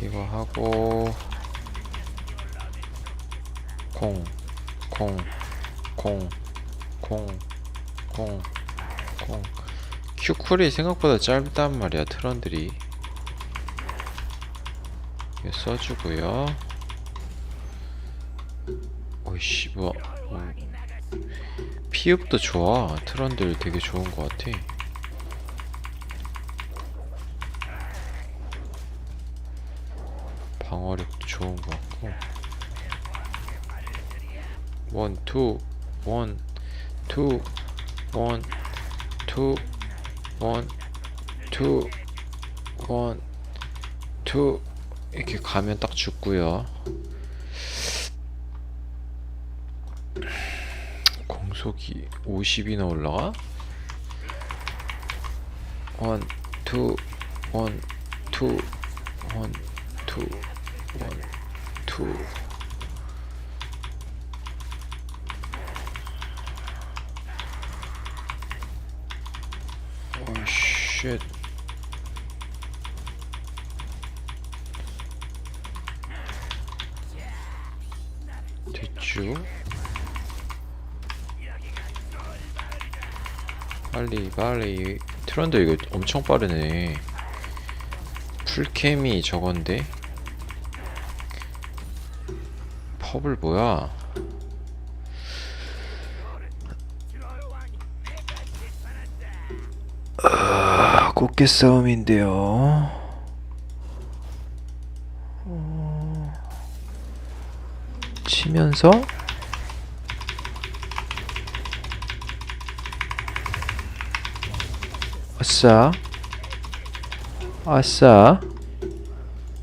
이거 하고 콩, 콩, 콩, 콩, 콩, 콩. 큐쿨이 생각보다 짧단 말이야 트런들이. 이거 써주고요. 오이씨? 어. 피읍도 좋아. 트런들 되게 좋은 것 같아. 방어력도 좋은 것 같고. 원, 투, 원, 투, 원, 투, 원, 투, 원, 투 이렇게 가면 딱 죽고요. 공속이 50이나 올라가? 원, 투, 원, 투, 원, 투, 원, 투. 오, 쉣. 됐죠? 빨리 빨리 트런드 이거 엄청 빠르네 풀캠이 저건데 펍을 뭐야? 아, 꽃게 싸움인데요. 어, 치면서? 아싸. 아싸.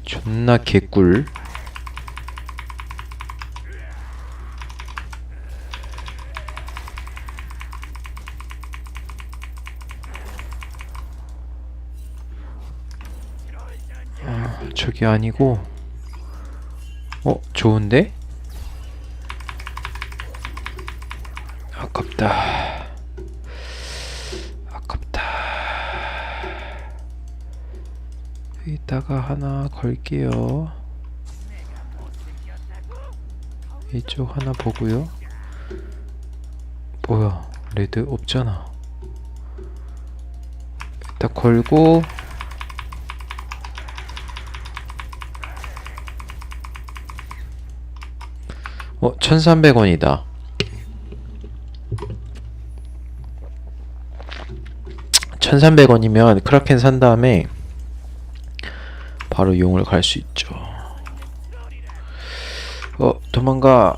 존나 개꿀 아, 저게 아니고. 어 좋은데? 아깝다. 아깝다. 여기다가 하나 걸게요. 이쪽 하나 보고요. 뭐야 레드 없잖아. 일단 걸고 어 1300원이다 1300원이면 크라켄 산 다음에 바로 용을 갈 수 있죠. 어, 도망가.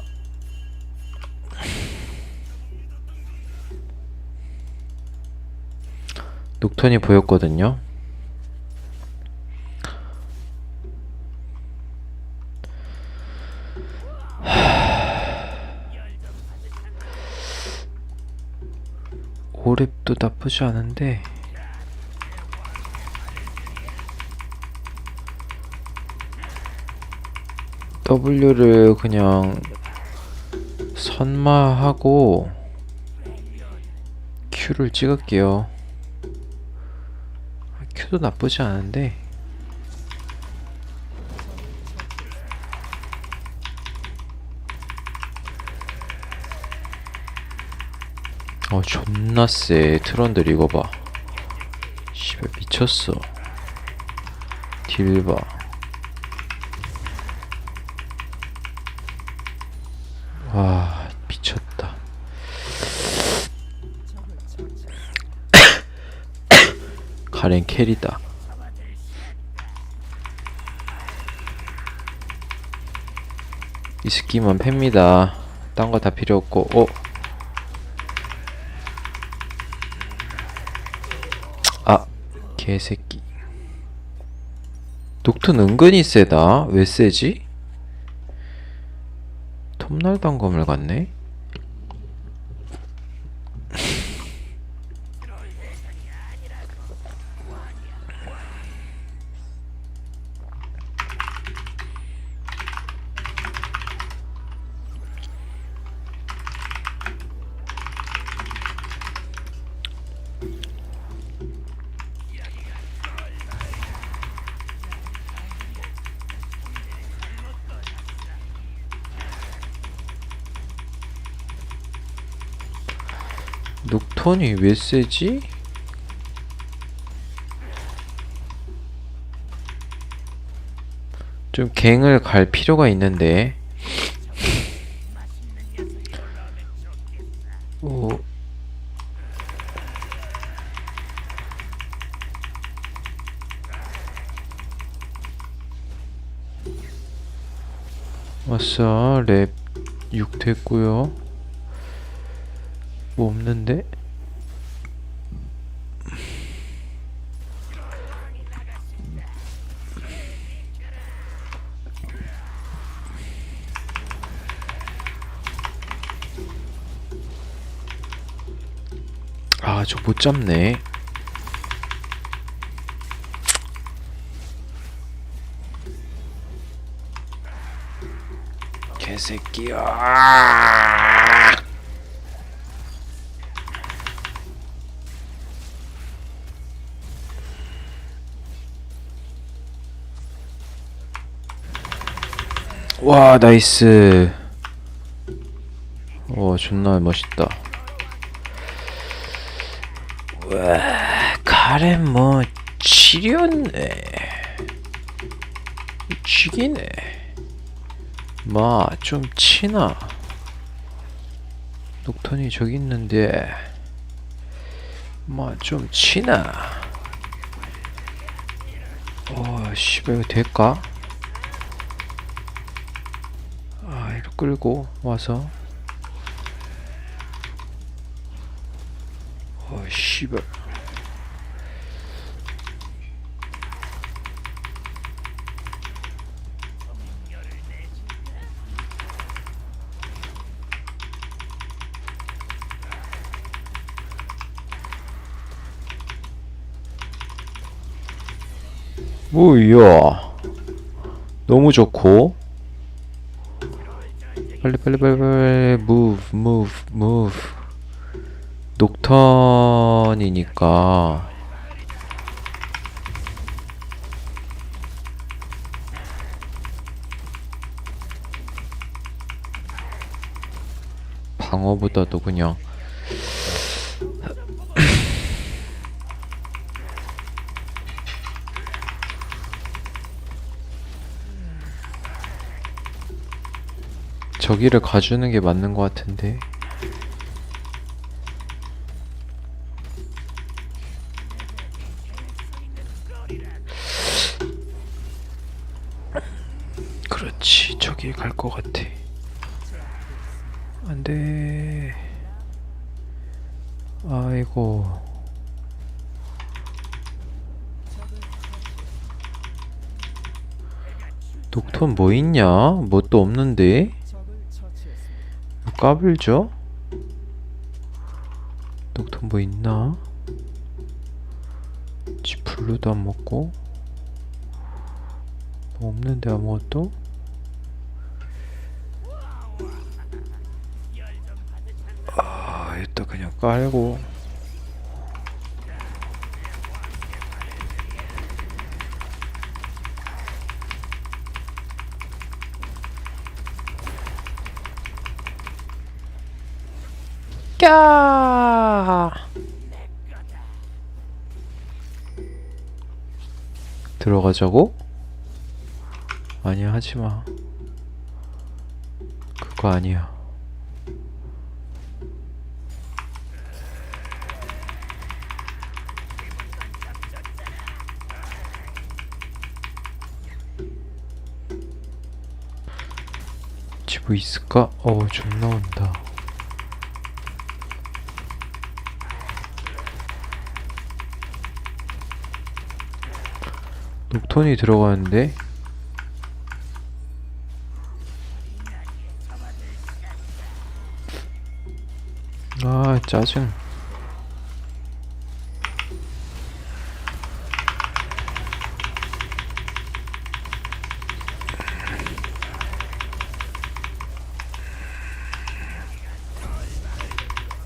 녹턴이 보였거든요. 오랩도 나쁘지 않은데 W를 그냥 선마하고 Q를 찍을게요. Q도 나쁘지 않은데 존나 쎄. 트런들 이거 봐. 씨발 미쳤어. 딜봐. 와 미쳤다. 가렌 캐리다. 이 스키만 팹니다. 딴 거 다 필요 없고. 어? 아 개새끼 녹턴 은근히 세다 왜 세지? 톱날 단검을 갔네? 녹턴이 왜 세지? 좀 갱을 갈 필요가 있는데. 오. 왔어 랩 6 됐고요 뭐 없는데? 아, 저 못 잡네. 개새끼야. 와, 나이스. 와, 존나 멋있다. 와, 가렌 뭐 지렸네. 죽이네. 마 좀 치나. 녹턴이 저기 있는데 마 좀 치나. 어, 씨발 이거 될까? 아, 이거 끌고 와서. 어, 씨발. 뭐야? 너무 좋고. 빨리 빨리 빨리 빨리 move move move. 녹턴이니까 방어보다도 그냥 저기를 가주는 게 맞는 것 같은데 그렇지 저기 갈 것 같아 안돼 아이고 녹턴 뭐 있냐? 뭐 또 없는데? 뭐 까불죠? 녹턴 뭐 있나? 지 블루도 안 먹고 뭐 없는데 아무것도? 아, 일단 그냥 깔고 까 들어가자고? 아니야 하지마 그거 아니야 지부 있을까? 어우 존나 온다 녹톤이 들어가는데? 아 짜증.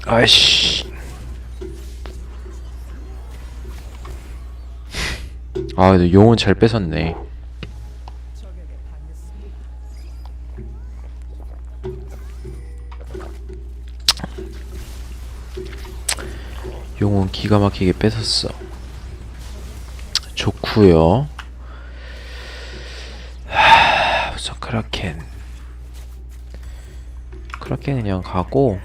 아이씨 아 용은 잘 뺏었네 용은 기가 막히게 뺏었어. 좋구요. 하, 우선 크라켄. 크라켄 그냥 가고.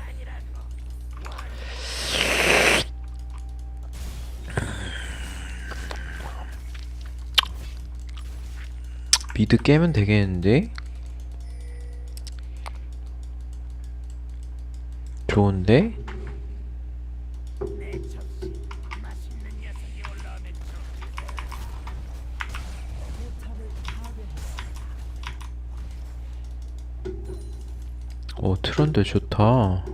미드 깨면 되겠는데? 좋은데? 오 트런드 좋다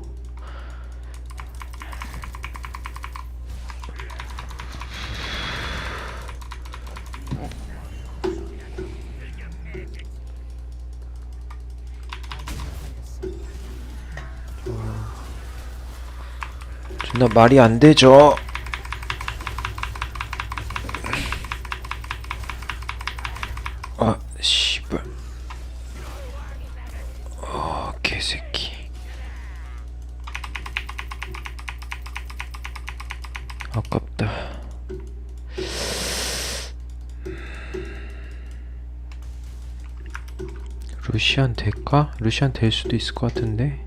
말이 안 되죠. 아 씨발. 어 개새끼. 아깝다. 루시안 될까? 루시안 될 수도 있을 것 같은데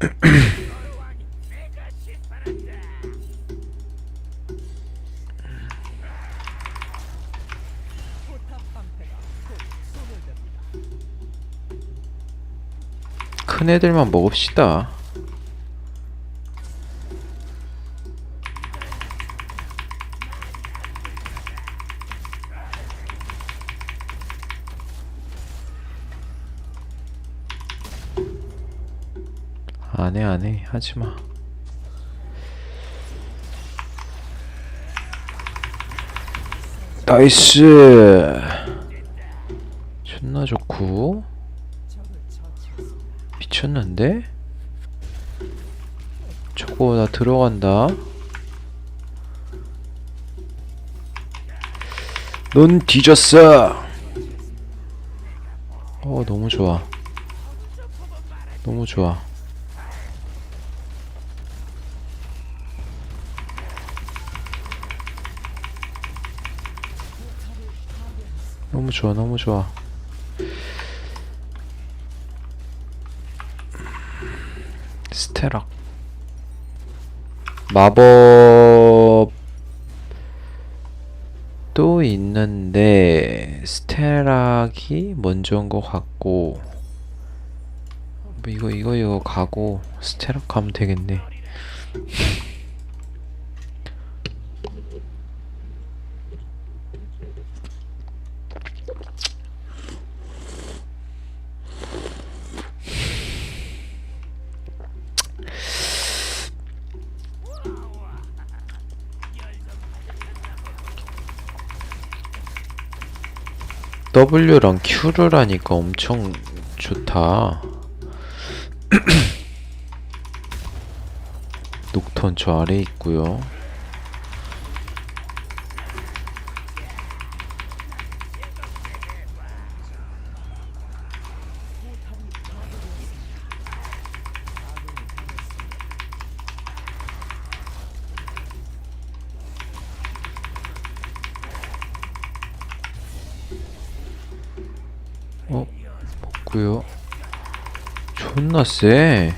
큰 애들만 먹읍시다. 안해 안해 하지마. 나이스. 존나 좋고 미쳤는데? 저거 나 들어간다. 넌 뒤졌어. 어 너무 좋아. 너무 좋아. 너무 좋아 너무 좋아 스테락 마법. 또 있는데 스테락이 먼저인 것 같고. 뭐 이거 이거 이거 가고 스테락 가면 되겠네 W랑 Q를 하니까 엄청 좋다. 녹턴 저 아래 있고요. 존나 쎄.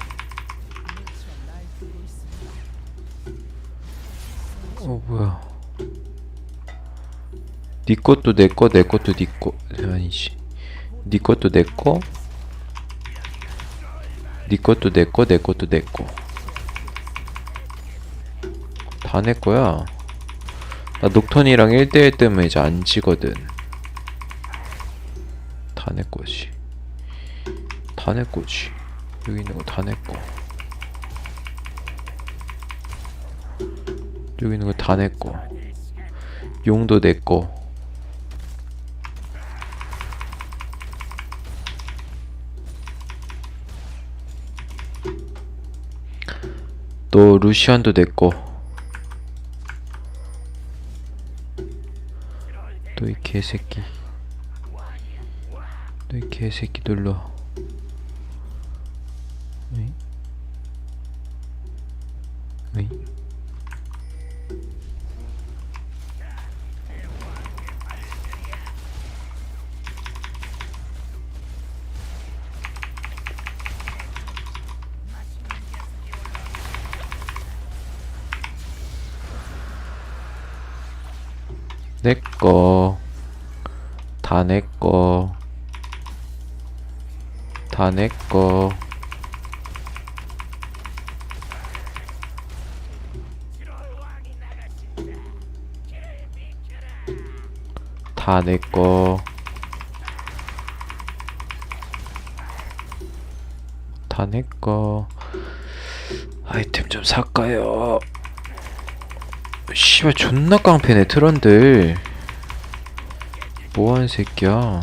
어, 뭐야. 니 것도 내 거, 내 것도 니 거. 아니지. 니 것도 내 거. 니 것도 내 거, 내 것도 내 거. 다 내 거야. 나 녹턴이랑 1대1 때문에 이제 안 지거든. 다 내 거지. 다 내 거지. 여기 있는 거 다 내 거. 여기 있는 거 다 내 거. 용도 내 거. 또 루시안도 내 거. 또 이 개새끼. 너 이 개새끼 눌러. 내꺼 다 내꺼 다 내꺼 다 내꺼 다 내꺼 아이템 좀 살까요? 씨발 존나 깡패네 트런들. 뭐하는 새끼야.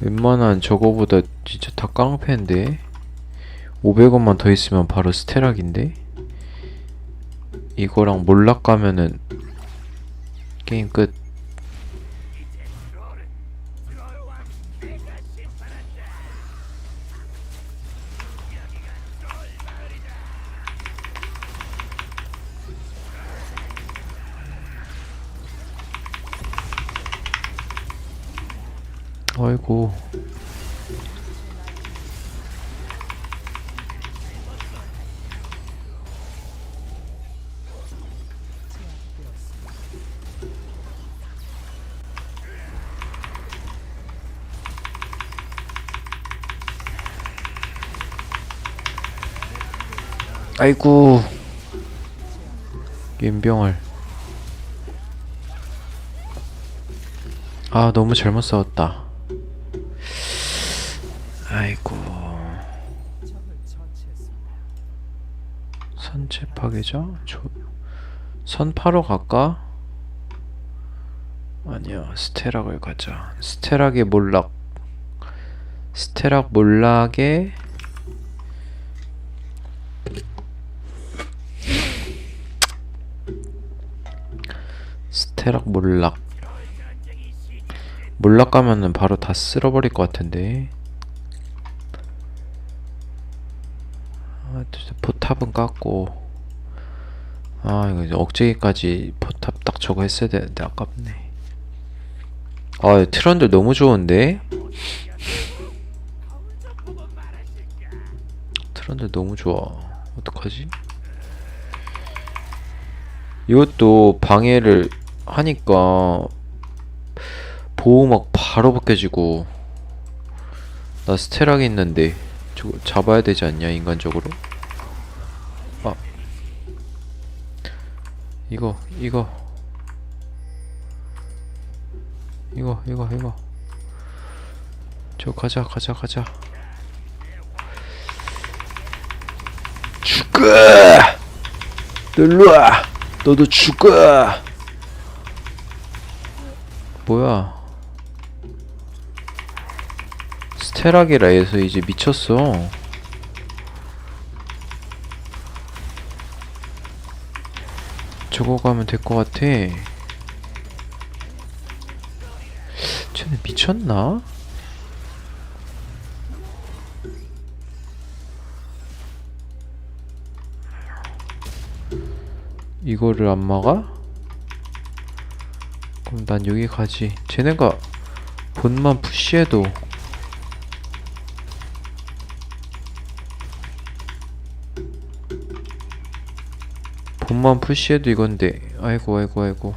웬만한 저거보다 진짜 다 깡패인데? 500원만 더 있으면 바로 스테락인데? 이거랑 몰락 가면은 게임 끝 아이고. 아이고. 연병을 아 너무 잘못 싸웠다 파괴죠? 조... 선 파러 갈까? 아니야 스테락을 가자. 스테락의 몰락. 스테락 몰락의 스테락 몰락. 몰락 가면은 바로 다 쓸어버릴 것 같은데. 아, 포탑은 깠고 아 이거 이제 억제기까지 포탑 딱 저거 했어야 되는데 아깝네. 아 트런들 너무 좋은데? 트런들 너무 좋아. 어떡하지? 이것도 방해를 하니까 보호막 바로 벗겨지고 나 스테락이 있는데 저거 잡아야 되지 않냐 인간적으로 이거 이거. 이거 이거 이거. 저 가자 가자 가자. 죽어! 너 일로와! 너도 죽어! 뭐야? 스테락이라 해서 이제 미쳤어 저거 가면 될 것 같아 쟤네 미쳤나? 이거를 안 막아? 그럼 난 여기 가지 쟤네가 본만 푸시해도 본만 푸시해도 이건데. 아이고 아이고 아이고.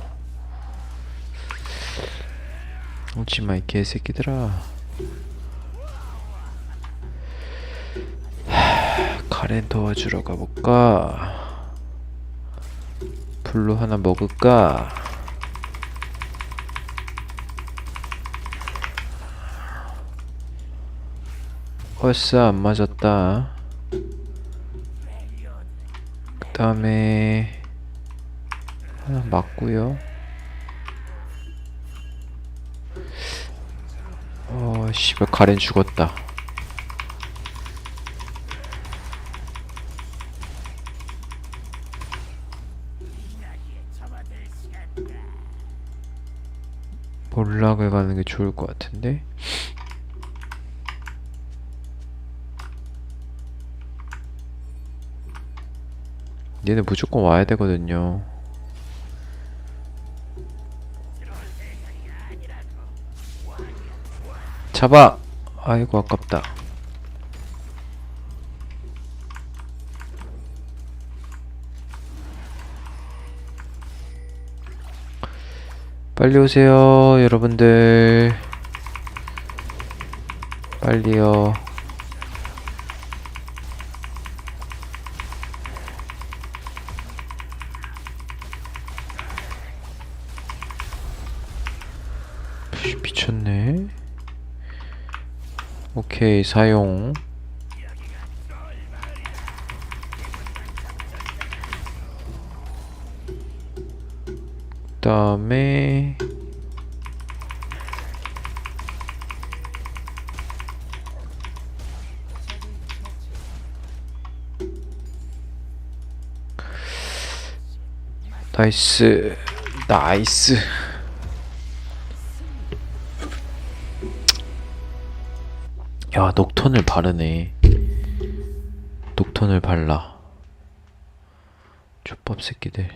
오지마 이 개새끼들아. 하, 카렌 도와주러 가볼까? 블루 하나 먹을까? 어싸 안 맞았다. 그 다음에 하나 맞고요. 어 씨발 가렌 죽었다. 몰락을 가는 게 좋을 것 같은데? 얘네 무조건 와야 되거든요. 잡아! 아이고 아깝다. 빨리 오세요, 여러분들. 빨리요. 씨, 미쳤네. 오케이, 사용. 그다음에 나이스 나이스 야 녹턴을 바르네. 녹턴을 발라. 족밥 새끼들